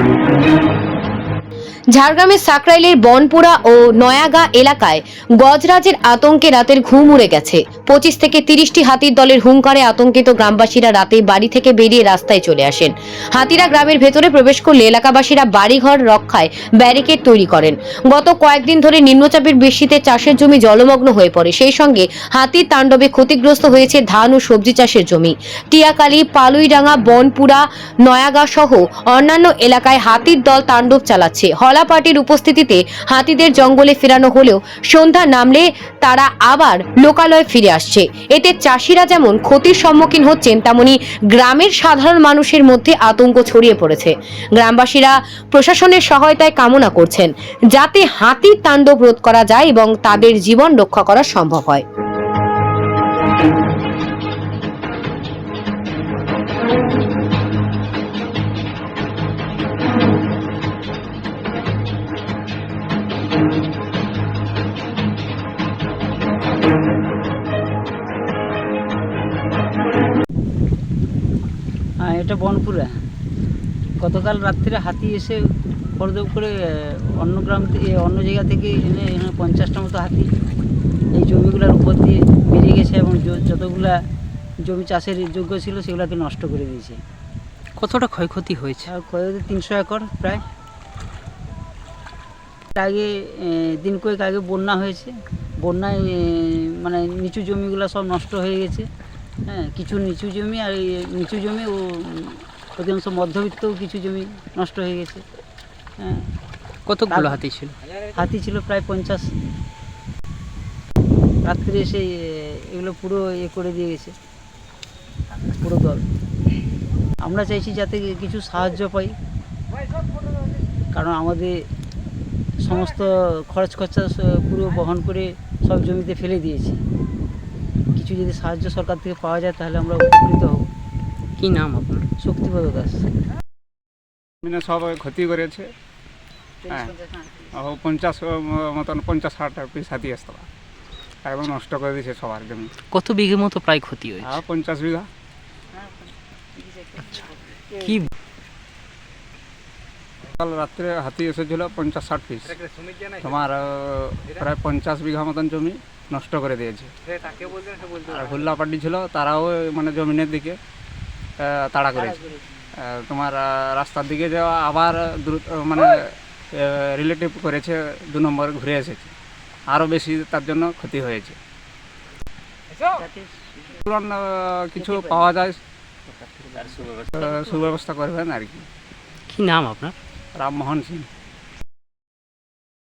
Música ঝাড়গ্রামের সাকরাইলের বনপুরা ও নয়াগা এলাকায় গজরাজের আতঙ্কে রাতের ঘুম উড়ে গেছে। পঁচিশ থেকে তিরিশটি হাতির দলের হুঙ্কারে আতঙ্কিত গ্রামবাসীরা রাতে বাড়ি থেকে বেরিয়ে রাস্তায় চলে আসেন। হাতিরা গ্রামের ভেতরে প্রবেশ করলে এলাকাবাসীরা বাড়িঘর রক্ষায় ব্যারিকেড তৈরি করেন। গত কয়েকদিন ধরে নিম্নচাপের বৃষ্টিতে চাষের জমি জলমগ্ন হয়ে পড়ে। সেই সঙ্গে হাতির তাণ্ডবে ক্ষতিগ্রস্ত হয়েছে ধান ও সবজি চাষের জমি। টিয়াকালী, পালুইডাঙ্গা, বনপুরা, নয়াগা সহ অন্যান্য এলাকায় হাতির দল তাণ্ডব চালাচ্ছে। হলা পার্টির উপস্থিতিতে হাতিদের জঙ্গলে ফেরানো হলেও সন্ধ্যা নামলে তারা আবার লোকালয়ে ফিরে আসছে। এতে চাষিরা যেমন ক্ষতির সম্মুখীন হচ্ছেন, তেমনি গ্রামের সাধারণ মানুষের মধ্যে আতঙ্ক ছড়িয়ে পড়েছে। গ্রামবাসীরা প্রশাসনের সহায়তায় কামনা করছেন, যাতে হাতির তাণ্ডব রোধ করা যায় এবং তাদের জীবন রক্ষা করা সম্ভব হয়। এটা বনপুরা। গতকাল রাত্রে হাতি এসে খড়দপ করে অন্য গ্রাম থেকে অন্য জায়গা থেকে এনে এখানে পঞ্চাশটা মতো হাতি এই জমিগুলোর উপর দিয়ে বেরিয়ে গেছে এবং যতগুলা জমি চাষের যোগ্য ছিল সেগুলোকে নষ্ট করে দিয়েছে। কতটা ক্ষয়ক্ষতি হয়েছে? আর কয়েক তিনশো একর প্রায়। আগে দিন কয়েক আগে বন্যা হয়েছে। বন্যায় মানে নিচু জমিগুলো সব নষ্ট হয়ে গেছে। হ্যাঁ কিছু নিচু জমি আর নিচু জমি ও অধিকাংশ মধ্যবিত্তও কিছু জমি নষ্ট হয়ে গেছে। হ্যাঁ। কতগুলো হাতি ছিল? হাতি ছিল প্রায় পঞ্চাশ। রাত্রে এসে এগুলো পুরো ইয়ে করে দিয়ে গেছে। পুরো দল। আমরা চাইছি যাতে কিছু সাহায্য পাই। কারণ আমাদের সমস্ত খরচ খরচা পুরো বহন করে সব জমিতে ফেলে দিয়েছি। কিছু যদি সাহায্য সরকার থেকে পাওয়া যায় তাহলে আমরা উপকৃত হব। কি নাম আপনার? শক্তিপদ দাস। সব ক্ষতি করেছে। হ্যাঁ পঞ্চাশ মতন পঞ্চাশ ষাট পিস হাতি আসতো একদম নষ্ট করে দিয়েছে সবার জমি। কত বিঘে মতো প্রায় ক্ষতি হয়েছে? আর পঞ্চাশ বিঘা। কি কাল রাত্রে হাতি এসেছিল পঞ্চাশ ষাট পিস তোমার প্রায় পঞ্চাশ বিঘা মতন জমি নষ্ট করে দিয়েছে। আর হুল্লা পার্টি ছিল তারাও মানে জমিনের দিকে আহ, তাড়া করেছে। তোমার রাস্তার দিকে যাওয়া আবার দ্রুত মানে রিলেটিভ করেছে দু নম্বর ঘুরে এসেছে। আরও বেশি তার জন্য ক্ষতি হয়েছে। কিছু পাওয়া যায় সুব্যবস্থা করবেন আর কি। কি নাম আপনার? राम मोहन सिंह।